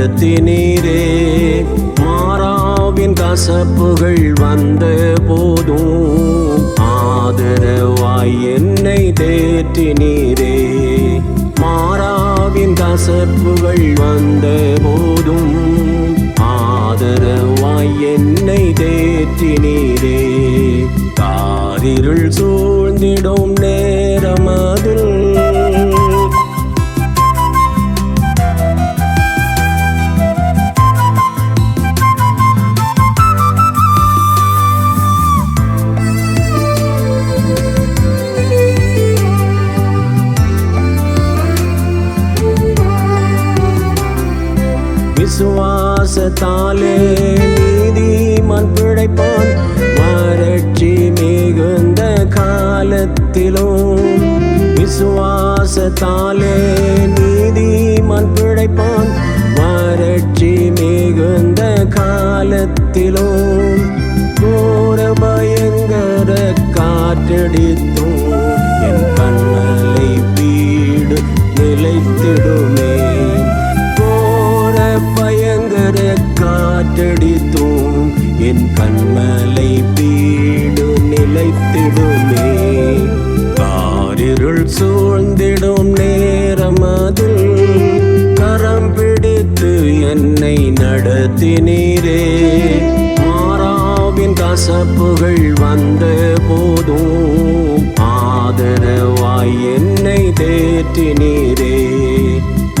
நடத்தினீரே. மாறாவின் கசப்புகள் வந்த போதும் ஆதரவாய் என்னை தேற்றினீரே. மாறாவின் கசப்புகள் வந்த போதும் ஆதரவாய் என்னை தேற்றினீரே. காரிருள் சூழ்ந்திடும் விசுவாசத்தாலே நீதிமான் பிழைப்பான். வறட்சி மிகுந்த காலத்திலும் விசுவாசத்தாலே நீதிமான் பிழைப்பான். வறட்சி மிகுந்த காலத்திலும் கோர பயங்கர காற்றடித்தும் என் கண்ணலை வீடு நிலைத்திடுமே. சூழ்ந்திடும் நேரம் நேரமதில் கரம் பிடித்து என்னை நடத்தினீரே. மாறாவின் கசப்புகள் வந்த போதும் ஆதரவாய் என்னை தேற்றினீரே.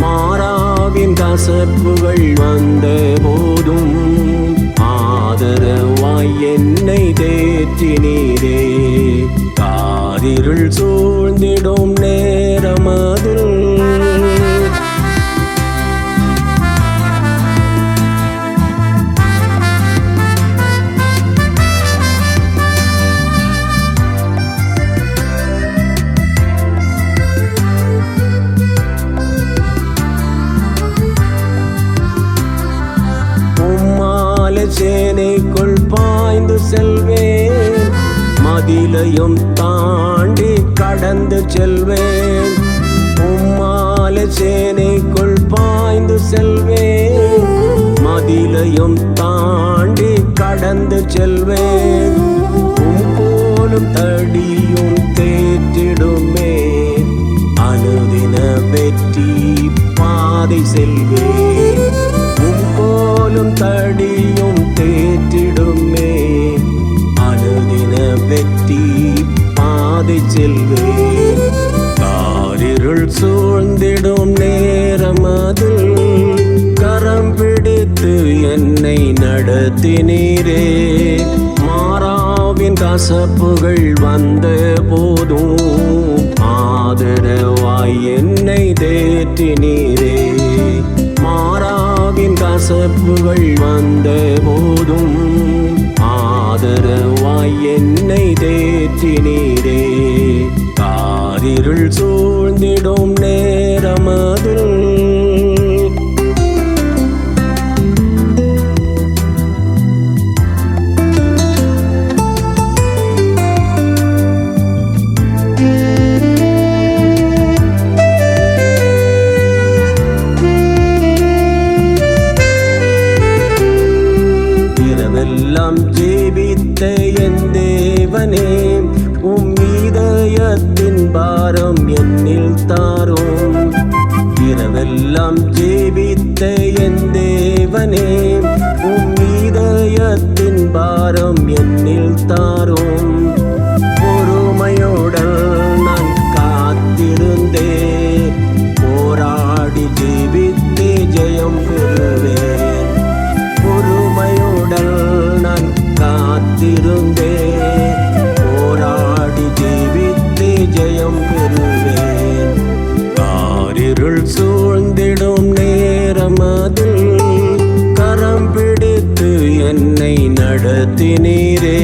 மாறாவின் கசப்புகள் வந்த போதும் ஆதரவாய் என்னை தேற்றினீரே. காதிருள் காரிருள் சூழ்ந்திடும் நேரமதில். உம்மால சேனைக்குள் பாய்ந்து செல்வேன். மதிலையும் தாண்டி கடந்து செல்வேன். உம்மால சேனைக்குள் பாய்ந்து செல்வேன். மதிலையும் தாண்டி கடந்து செல்வேன். உம் போலும் தடியும் தேற்றிடுமே. அனுதின வெற்றி பாதை செல்வேன். உம் கோலும் தடியும் நீரே. மாறாவின் கசப்புகள் வந்த போதும். ஆதரவாய் என்னை தேற்றி நீரே. மாறாவின் கசப்புகள் வந்த போதும். ஆதரவாய் என்னை தேற்றி நீரே. காரிருள் சூழ்ந்திடும் நேரம் நடத்தினீரே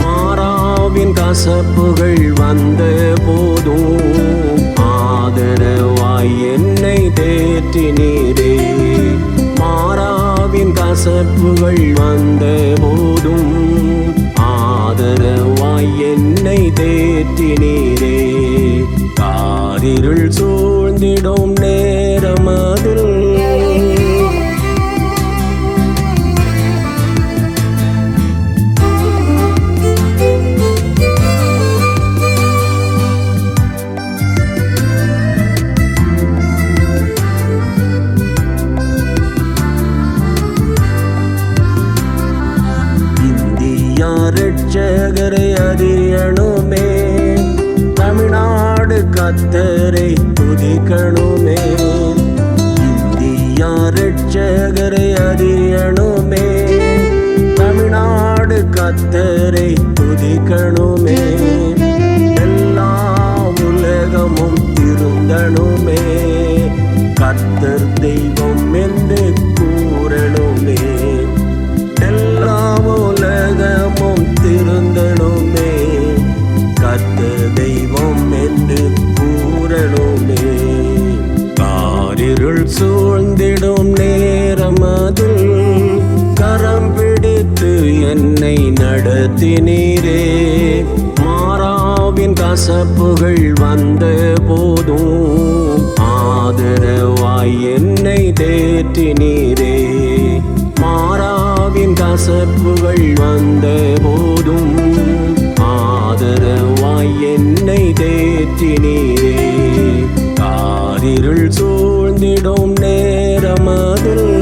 மாறாவின் கசப்புகள் வந்த போதும் ஆதரவாய் என்னை தேற்றினீரே. மாறாவின் கசப்புகள் வந்த போதும் ஆதரவாய் என்னை தேற்றினீரே. காரிருள் சூழ்ந்திடும் நே அறியணுமே தமிழ்நாடு கத்தரை துதிக்கணுமே. கூறணுமே காரிருள் சூழ்ந்திடும் நேரம் அதில். கரம் பிடித்து என்னை நடத்தினீரே. மாறாவின் கசப்புகள் வந்த போதும். ஆதரவாய் என்னை தேற்றினீரே. மாறாவின் கசப்புகள் வந்த போதும். ஆதரவாய் என்னை தேற்றினீர். அதிருள் சூழ்ந்திடும் நேரமதில்.